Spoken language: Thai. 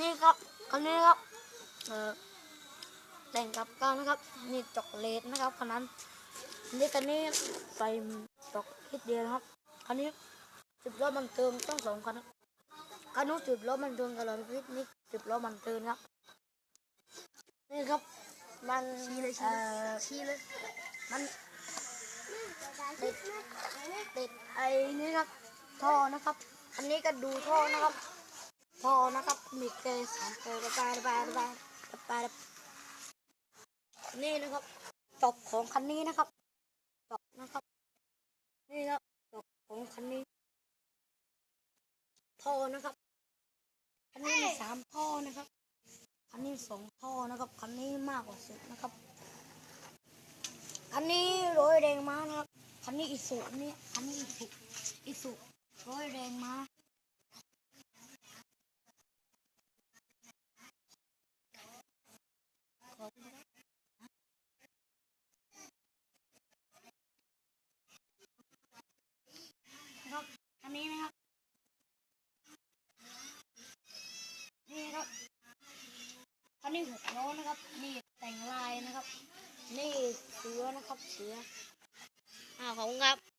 นี่ครับคันนี้ครับ เออแต่งกับกันนะครับ นี่จอกเลตนะครับคันนั้นนี่คันนี้ใส่จอกคิดเดียวนะครับคันนี้สิบล้อบันเทิงต้องสองคันครับคันนู้นสิบล้อบันเทิงกับรถพิษนี่สิบล้อบันเทิงครับ นี่ครับ มันชี้เลยเอ่อชี้เลยมันติดติดไอ้นี่ครับท่อนะครับ อันนี้ก็ดูท่อนะครับ ท่อนะครับ มีเกยสามเกยระบายระบายระบายระบายระบายนี่นะครับจบของคันนี้นะครับจบนะครับ นี่ครับจบของคันนี้ท่อนะครับคันนี้มีสามท่อนะครับคันนี้สองท่อนะครับคันนี้มากกว่าสิบนะครับอันนี้โรยแรงม้านะครับคันนี้อิสุเนี่ยคันนี้อิสุอิสุโรยแรงม้า นี่หกล้อนะครับ นี่แต่งลายนะครับ นี่เสือนะครับเสืออ่าขอบคุณครับ